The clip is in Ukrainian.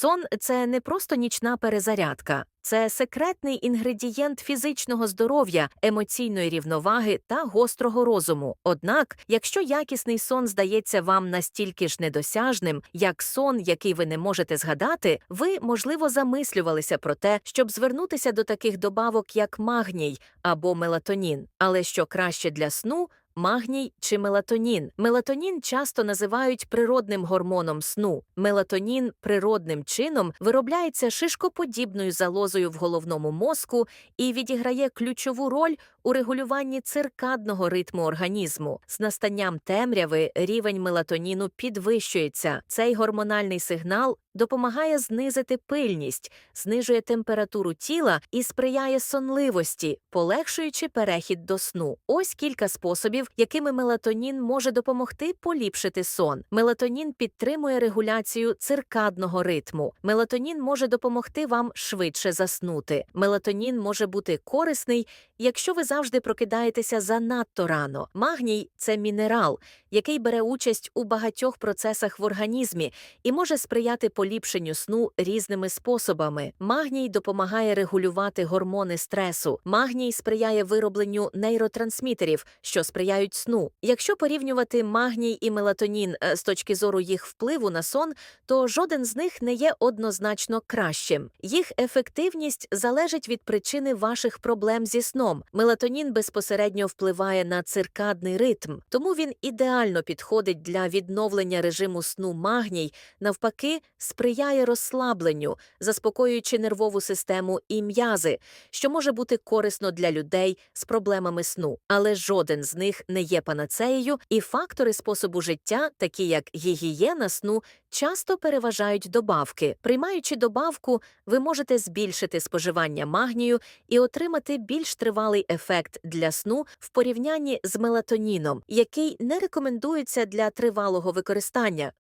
Сон це не просто нічна перезарядка, це секретний інгредієнт фізичного здоров'я, емоційної рівноваги та гострого розуму. Однак, якщо якісний сон здається вам настільки ж недосяжним, як сон, який ви не можете згадати, ви, можливо, замислювалися про те, щоб звернутися до таких добавок, як магній або мелатонін. Але що краще для сну? Магній чи мелатонін. Мелатонін часто називають природним гормоном сну. Мелатонін природним чином виробляється шишкоподібною залозою в головному мозку і відіграє ключову роль у регулюванні циркадного ритму організму. З настанням темряви рівень мелатоніну підвищується. Цей гормональний сигнал допомагає знизити пильність, знижує температуру тіла і сприяє сонливості, полегшуючи перехід до сну. Ось кілька способів, якими мелатонін може допомогти поліпшити сон. Мелатонін підтримує регуляцію циркадного ритму. Мелатонін може допомогти вам швидше заснути. Мелатонін може бути корисний, якщо ви завжди прокидаєтеся занадто рано. Магній це мінерал, який бере участь у багатьох процесах в організмі і може сприяти поліпшенню сну різними способами. Магній допомагає регулювати гормони стресу. Магній сприяє виробленню нейротрансмітерів, що сприяють сну. Якщо порівнювати магній і мелатонін е, з точки зору їх впливу на сон, то жоден з них не є однозначно кращим. Їх ефективність залежить від причини ваших проблем зі сном. Мелатонін безпосередньо впливає на циркадний ритм, тому він ідеально підходить для відновлення режиму сну магній, навпаки, сприяє розслабленню, заспокоюючи нервову систему і м'язи, що може бути корисно для людей з проблемами сну. Але жоден з них не є панацеєю, і фактори способу життя, такі як гігієна сну, часто переважають добавки. Приймаючи добавку, ви можете збільшити споживання магнію і отримати більш тривалий ефект для сну в порівнянні з мелатоніном, який не рекомендується для тривалого використання.